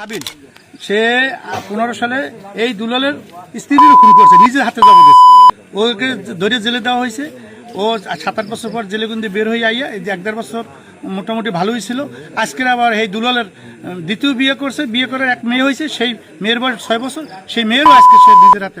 হাবিল সে পনেরো সালে এই দুলালের স্ত্রীরও খুন করছে, নিজের হাতে জবাব দিয়েছে ওকে ধরে জেলে দেওয়া হয়েছে। ও সাত আট বছর পর জেলে গুন্দি বের হয়ে আইয়া এই যে এক দেড় বছর মোটামুটি ভালোই ছিল। আজকের আবার এই দুলালের দ্বিতীয় বিয়ে করছে। বিয়ে করে এক মেয়ে হয়েছে, সেই মেয়ের বয়স ছয় বছর। সেই মেয়েরও আজকে সে নিজের হাতে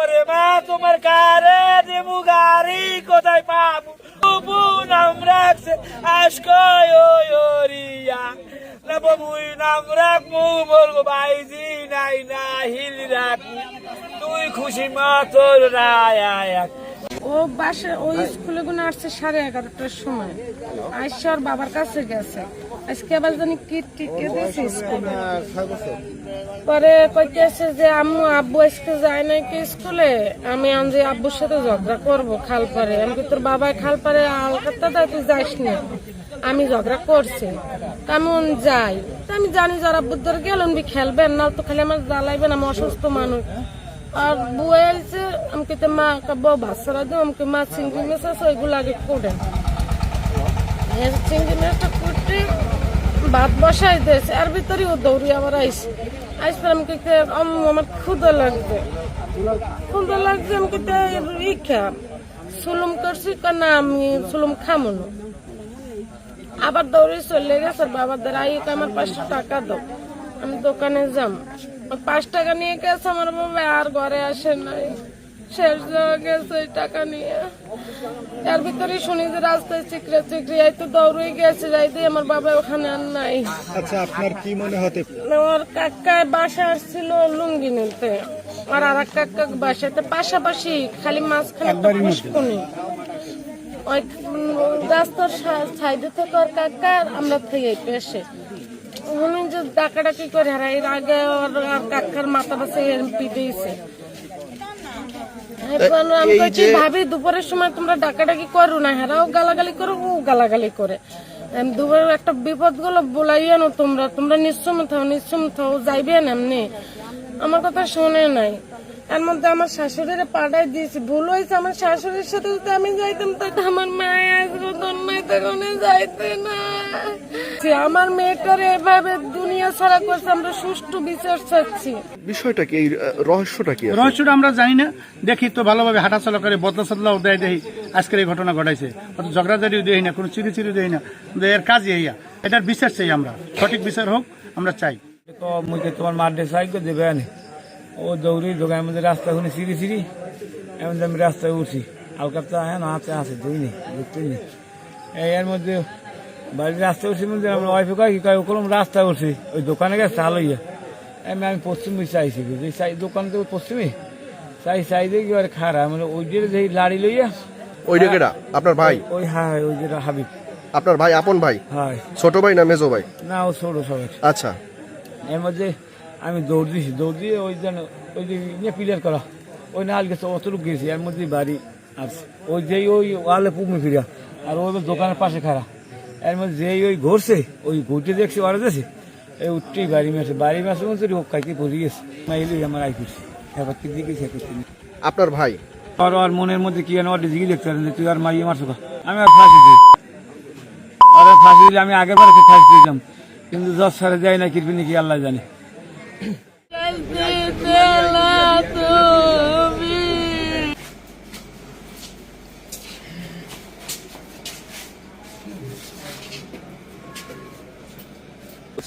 ওরে মা, তোমার কারে দেবু গাড়ি? কোথায় পাবো? তবু নাম রাখছে আসকয় ওরিয়া বাবুই নাম রাখব, বলব ভাইজি নাই না হিল তুই খুশি মা রায় আয়াক ও বাসে, ওই স্কুলে আসছে সাড়ে এগারোটার সময়। ওর বাবার কাছে গেছে। আজকে আবার জানি কিট টিকে পরে কইতেছে যে আম্মু, আব্বু আজকে যায় নাকি স্কুলে? আমি আনজি আব্বুর সাথে ঝগড়া করব খাল পারে আমি কি তোর বাবা খাল পারে আলকাতা দেয় তুই যাস না। আমি ঝগড়া করছি। আমি ওন যাই। আমি জানি যার আব্বুর ধরে গেলেন বি খেলবেন না, তো খালি আমার জ্বালাইবেন, আমি অসুস্থ মানুষ। আর বুয়ে এলছে আমাকে তো মা বউ বাচ্চারা দিও। আমাকে মা, চিংড়ি মেশ আছে, ওইগুলো আগে করে এর চিংড়ি মেশটা কুটে ভাত বসাই দিয়েছে আর ভিতরে ও দৌড়ি আবার আইসে। আইসে আমাকে কে, আমার ক্ষুদা লাগবে ক্ষুদা লাগছে আমাকে তো ই খা সুলুম করছি না আমি সুলুম খামো না। আবার দৌড়ে চলে গেছে বাবার দ্বারা আই আমার পাঁচশো টাকা দাও আমি দোকানে যাম। পাঁচ টাকা নিয়ে গেছে আমার বাবা আর ঘরে আসে নাই। শেষ হয়ে গেছে ওই টাকা নিয়ে। এর ভিতরে শুনি যে রাস্তায় চিকরে চিকরে এই তো দৌড়ে গেছে যাইতে আমার বাবা ওখানে আর নাই। আচ্ছা আপনার কি মনে হতে কাকা বাসা আসছিল লুঙ্গি নিতে। আর আর এক কাকা বাসাতে পাশাপাশি খালি মাঝখানে একটা ওই রাস্তার সাইডে থেকে ওর কাকা আমরা থেকে পেশে। উনি যে ডাকাডাকি করে হারা এর আগে ওর আর কাকার মাথা পাশে আমি বলছি ভাবি দুপুরের সময় তোমরা ডাকাডাকি করো না হেরাও গালাগালি করো ও গালাগালি করে। দুপুরে একটা বিপদগুলো বলাইয়া নো তোমরা। তোমরা নিশ্চম থাও নিশ্চম থাও যাইবে না এমনি। আমার কথা শোনে নাই। এর মধ্যে আমার শাশুড়িরে পাঠাই দিয়েছি। ভুল হয়েছে আমার শাশুড়ির সাথে যদি আমি যাইতাম তাহলে আমার মায়ে আসব তন্ময় তখন যাইতে না। যে আমার মেয়েটার এভাবে দুনিয়া ছাড়া করছে আমরা সুষ্ঠু বিচার চাচ্ছি। বিষয়টা কি এই রহস্যটা কি রহস্যটা আমরা জানি না। দেখি তো ভালোভাবে হাঁটাচলা করে বদলা সদলাও দেয় দেখি আজকের এই ঘটনা ঘটাইছে। অত ঝগড়াঝাড়িও দেই না কোনো চিরি চিরি দেই না এর কাজই এইয়া। এটার বিচার চাই আমরা। সঠিক বিচার হোক আমরা চাই। তো মুখে তোমার মারডে সাইকেল দেবে ও দৌড়ি ঢোকার মধ্যে রাস্তা ওখানে সিঁড়ি সিঁড়ি এমন আমি রাস্তায় উঠি আলকাতা হ্যাঁ হাতে নেই দেখতে এই এর মধ্যে বাড়ির রাস্তায় উঠছি মধ্যে আমার ওয়াইফে কয় কি কয় ওরকম রাস্তায় উঠছি ওই দোকানে গেছে চাল হইয়া। আমি আমি পশ্চিমে চাইছি যে চাই দোকান তো পশ্চিমে। চাই চাই দেখি আর খারা মানে ওই যে যে লাড়ি লইয়া ওই ডেকেটা আপনার ভাই? ওই হ্যাঁ ওই যে হাবিব। আপনার ভাই আপন ভাই? হ্যাঁ। ছোট ভাই না মেজো ভাই? না ও ছোট সবাই আচ্ছা। এর মধ্যে আমি দৌড় দিয়েছি দৌড় দিয়ে ওই যেন ওই যে ইয়ে প্লেয়ার করা ওই নাল গেছে অতটুকু গেছি এর মধ্যে বাড়ি আছে ওই যেই ওই ওয়ালে পুকমি ফিরা আর ওই দোকানের পাশে খাড়া। এর মধ্যে যেই ওই ঘুরছে ওই ঘুরতে দেখছি ওরা যাচ্ছে এই উঠতেই বাড়ি মেসে বাড়ি মেসে মধ্যে ও খাইতে পড়ে গেছে। মাইলে আমার আই করছি। কি দিকে সে করছি। আপনার ভাই? আর আর মনের মধ্যে কি জানো ওর দিকে দেখতে পারেন তুই আর মারিয়ে মারছো? আমি আর ফাঁসি দিই। আর ফাঁসি দিলে আমি আগের বার ফাঁসি দিতাম। কিন্তু দশ সাড়ে যায় না কিরবি নাকি আল্লাহ জানে।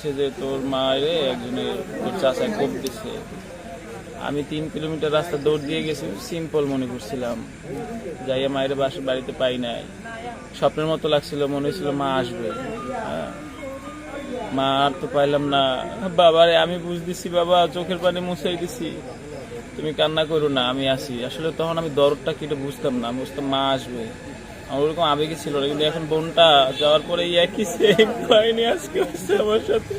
বলছে যে তোর মায়েরে একজনে তোর চাষায় কোপ দিছে। আমি তিন কিলোমিটার রাস্তা দৌড় দিয়ে গেছি সিম্পল মনে করছিলাম। যাইয়া মায়ের বাসা, বাড়িতে পাই নাই। স্বপ্নের মতো লাগছিল, মনে হয়েছিল মা আসবে। হ্যাঁ। মা, আর তো পাইলাম না। বাবারে, আমি বুঝ দিছি বাবা, চোখের পানি মুছাই দিছি। তুমি কান্না করো না, আমি আসি আসলে তখন আমি দরদটা কেটে বুঝতাম না। বুঝতাম মা আসবে। আমার ওরকম আবেগে ছিল না, কিন্তু এখন বোনটা যাওয়ার পরে একই সেম কাহিনী আজকে হচ্ছে আমার সাথে।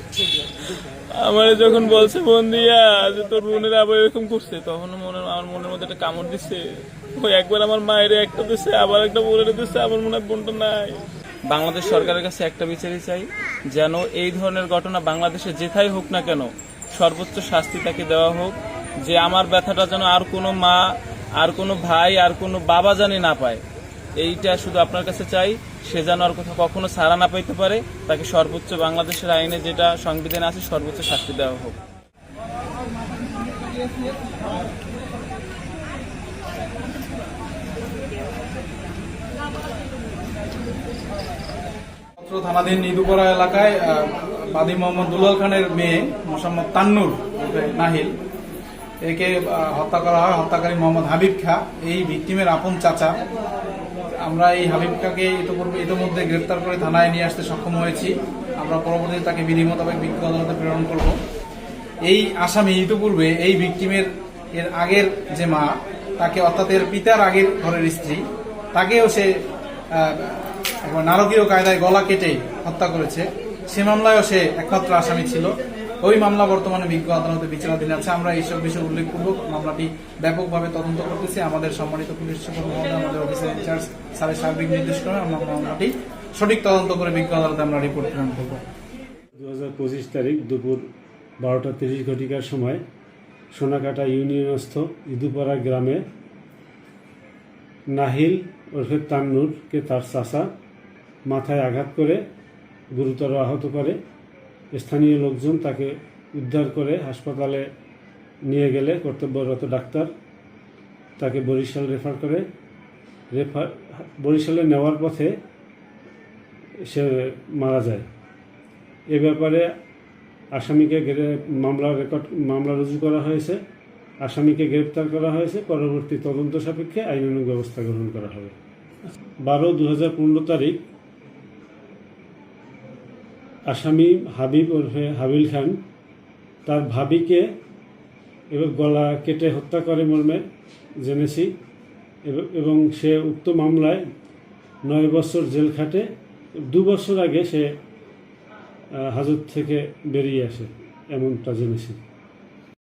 আমার যখন বলছে, বোন দিয়া, যে তোর বোনের আবার এরকম করছে তখন মনে, আমার মনের মধ্যে একটা কামড় দিছে। ওই একবার আমার মায়ের একটা দিছে, আবার একটা বোনের দিছে, আমার মনে হয় বোনটা নাই। বাংলাদেশ সরকারের কাছে একটা বিচারই চাই, যেন এই ধরনের ঘটনা বাংলাদেশে যেথাই হোক না কেন, সর্বোচ্চ শাস্তি তাকে দেওয়া হোক, যে আমার ব্যথাটা যেন আর কোনো মা, আর কোনো ভাই, আর কোনো বাবা জানি না পায়। এইটা শুধু আপনার কাছে চাই, সে যেন আর কোথাও কখনো সারা না পাইতে পারে, তাকে সর্বোচ্চ বাংলাদেশের আইনে যেটা সংবিধানে আছে, সর্বোচ্চ শাস্তি দেওয়া হোক। থানাধীন ইদুপাড়া এলাকায় বাদী মোহাম্মদ দুলাল খানের মেয়ে মোসাম্মদ তান্নুর নাহিল, একে হত্যা করা হয়, হত্যাকারী মোহাম্মদ হাবিব খা। এই ভিকটিমের আপন চাচা। আমরা এই হাবিব খাকে ইতিপূর্বে ইতিমধ্যে গ্রেপ্তার করে থানায় নিয়ে আসতে সক্ষম হয়েছি। আমরা পরবর্তীতে তাকে বিধি মোতাবেক বিজ্ঞ আদালতে প্রেরণ করব। এই আসামি ইতিপূর্বে এই ভিকটিমের এর আগের যে মা, তাকে অর্থাৎ এর পিতার আগের ঘরের স্ত্রী, তাকেও সে একবার নারকীয় কায়দায় গলা কেটে হত্যা করেছে। সে মামলায়ও সে একমাত্র আসামি ছিল। ওই মামলা বর্তমানে বিজ্ঞ আদালতে বিচারাধীন আছে। আমরা এইসব বিষয় উল্লেখপূর্বক মামলাটি ব্যাপকভাবে তদন্ত করতেছি। আমাদের সম্মানিত পুলিশ সুপার মহোদয়, আমাদের অফিসার ইনচার্জ স্যারের সার্বিক নির্দেশ করে আমরা মামলাটি সঠিক তদন্ত করে বিজ্ঞ আদালতে আমরা রিপোর্ট প্রেরণ করব। দু তারিখ দুপুর বারোটা তিরিশ ঘটিকার সময় সোনাকাটা ইউনিয়নস্থ ইদুপাড়া গ্রামে নাহিল ওরফে তান্নুরকে তার চাচা মাথায় আঘাত করে গুরুতর আহত করে। স্থানীয় লোকজন তাকে উদ্ধার করে হাসপাতালে নিয়ে গেলে কর্তব্যরত ডাক্তার তাকে বরিশাল রেফার করে। রেফার, বরিশালে নেওয়ার পথে সে মারা যায়। এ ব্যাপারে আসামিকে মামলা রেকর্ড, মামলা রুজু করা হয়েছে। আসামিকে গ্রেপ্তার করা হয়েছে। পরবর্তী তদন্ত সাপেক্ষে আইনানুগ ব্যবস্থা গ্রহণ করা হবে। বারো দু হাজার পনেরো তারিখ আসামি হাবিব ওরফে হাবিল খান তার ভাবিকে এবার গলা কেটে হত্যা করে মর্মে জেনেছি এবং- সে উক্ত মামলায় নয় বছর জেল খাটে। দু বছর আগে সে হাজত থেকে বেরিয়ে আসে, এমনটা জেনেছি।